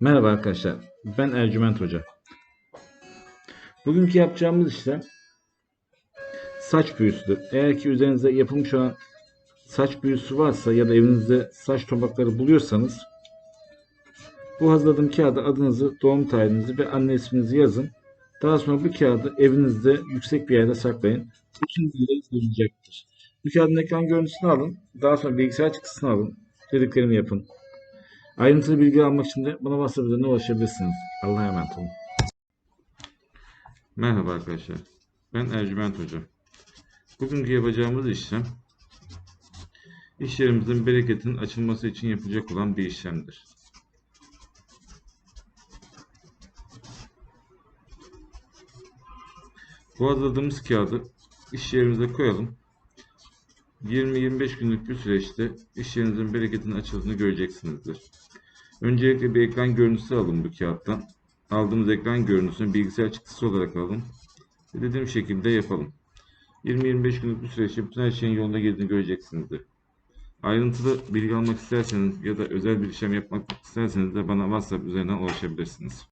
Merhaba arkadaşlar, ben Ercüment Hoca. Bugünkü yapacağımız işlem saç büyüsüdür. Eğer ki üzerinize yapılmış olan saç büyüsü varsa ya da evinizde saç topakları buluyorsanız bu hazırladığım kağıda adınızı, doğum tarihinizi ve anne isminizi yazın. Daha sonra bu kağıdı evinizde yüksek bir yerde saklayın. Bütün bilgileriniz görünecektir. Bu kağıdın ekran görüntüsünü alın. Daha sonra bilgisayar çıktısını alın. Dediklerimi yapın. Ayrıntılı bilgi almak için de bana WhatsApp üzerinden ulaşabilirsiniz. Allah'a emanet olun. Merhaba arkadaşlar. Ben Ercüment Hoca. Bugünkü yapacağımız işlem iş yerimizin bereketinin açılması için yapılacak olan bir işlemdir. Bu hazırladığımız kağıdı iş yerimize koyalım. 20-25 günlük bir süreçte iş yerinizin bereketinin açıldığını göreceksinizdir. Öncelikle bir ekran görüntüsü alın bu kağıttan. Aldığımız ekran görüntüsünü bilgisayar çıktısı olarak. Ve dediğim şekilde yapalım. 20-25 günlük bir süreçte bütün her şeyin yolunda girdiğini göreceksinizdir. Ayrıntılı bilgi almak isterseniz ya da özel bir işlem yapmak isterseniz de bana WhatsApp üzerinden ulaşabilirsiniz.